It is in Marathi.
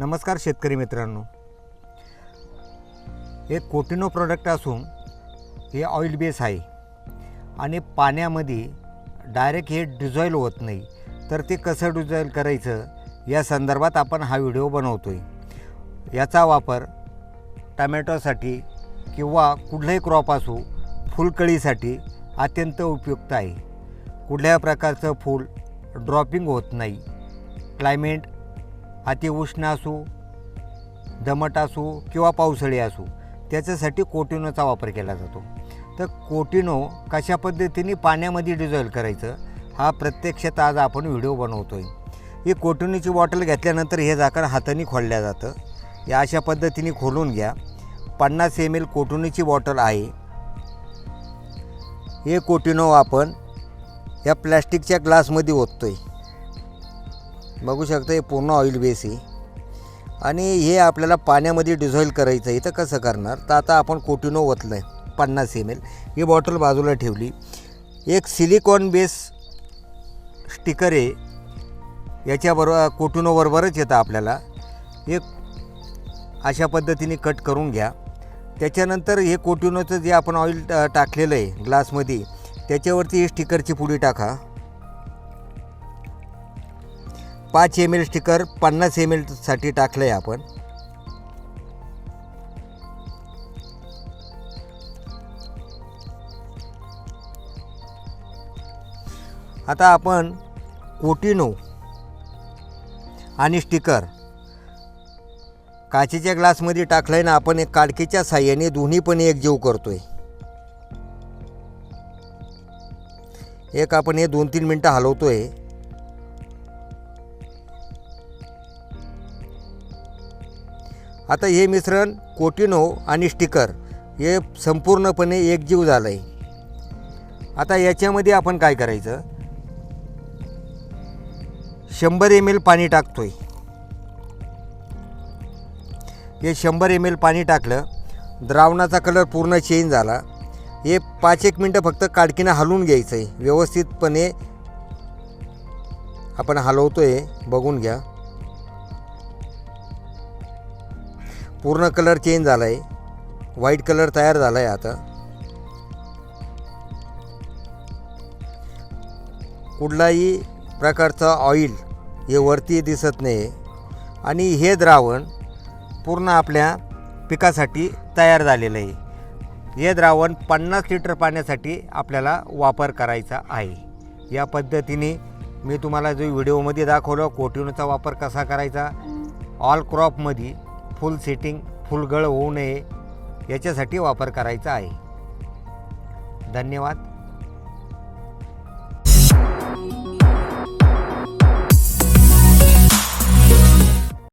नमस्कार शेतकरी मित्रांनो. एक कोटिनो प्रोडक्ट असून हे ऑइल बेस आहे. आणि पाण्यामध्ये डायरेक्ट हे डिझॉईल होत नाही. तर ते कसं डिझॉईल करायचं? या संदर्भात आपण हा व्हिडिओ बनवतो आहे याचा वापर टमॅटोसाठी किंवा कुठलाही क्रॉप असो फुलकळीसाठी अत्यंत उपयुक्त आहे. कुठल्याही प्रकारचं फूल ड्रॉपिंग होत नाही. क्लायमेट अतिउष्ण असो दमट असो किंवा पावसाळी असो त्याच्यासाठी कोटिनोचा वापर केला जातो. तर कोटिनो कशा पद्धतीने पाण्यामध्ये डिझॉल्व करायचं हा प्रत्यक्षात आज आपण व्हिडिओ बनवतो आहे ही कोटिनोची बॉटल घेतल्यानंतर हे झाकण हाताने खोलल्या जातं. या अशा पद्धतीने खोलून घ्या. पन्नास एम एल कोटिनोची बॉटल आहे. हे कोटिनो आपण या प्लॅस्टिकच्या ग्लासमध्ये ओततो आहे बघू शकता हे पूर्ण ऑइल बेस आहे. आणि हे आपल्याला पाण्यामध्ये डिझॉईल करायचं आहे. तर कसं करणार? तर आता आपण कोटिनो ओतलं आहे पन्नास एम एल ही बॉटल बाजूला ठेवली. एक सिलिकॉन बेस स्टिकर आहे. याच्याबरोबर कोटिनोबरोबरच येतं आपल्याला. एक अशा पद्धतीने कट करून घ्या. त्याच्यानंतर हे कोटिनोचं जे आपण ऑइल टाकलेलं आहे ग्लासमध्ये त्याच्यावरती ही स्टिकरची पुडी टाका. पाच एम एल स्टिकर पन्नास एम एलसाठी टाकलं आहे आपण. आता आपण कोटिनो आणि स्टिकर काचेच्या ग्लासमध्ये टाकलंय ना आपण एक काडकीच्या साह्याने दोन्ही पण एकजीव करतो करतोय. एक आपण हे दोन तीन मिनटं हलवतोय. आता हे मिश्रण कोटिनो आणि स्टिकर हे संपूर्णपणे एकजीव झालं आहे आता याच्यामध्ये आपण काय करायचं? शंभर एम एल पाणी टाकतोय. हे शंभर एम एल पाणी टाकलं द्रावणाचा कलर पूर्ण चेंज झाला. हे पाच एक मिनटं फक्त काडकीनं हलवून घ्यायचं आहे व्यवस्थितपणे आपण हलवतो आहे बघून घ्या. पूर्ण कलर चेंज झाला आहे व्हाईट कलर तयार झाला आहे आता. कुठलाही प्रकारचा ऑइल हे वरती दिसत नाही आणि हे द्रावण पूर्ण आपल्या पिकासाठी तयार झालेलं आहे. हे द्रावण पन्नास लिटर पाण्यासाठी आपल्याला वापर करायचा आहे. या पद्धतीने मी तुम्हाला जो व्हिडिओमध्ये दाखवलं कोटिनचा वापर कसा करायचा ऑल क्रॉपमध्ये फुल सेटिंग फुलगळ होऊ नये याच्यासाठी वापर करायचा आहे. धन्यवाद.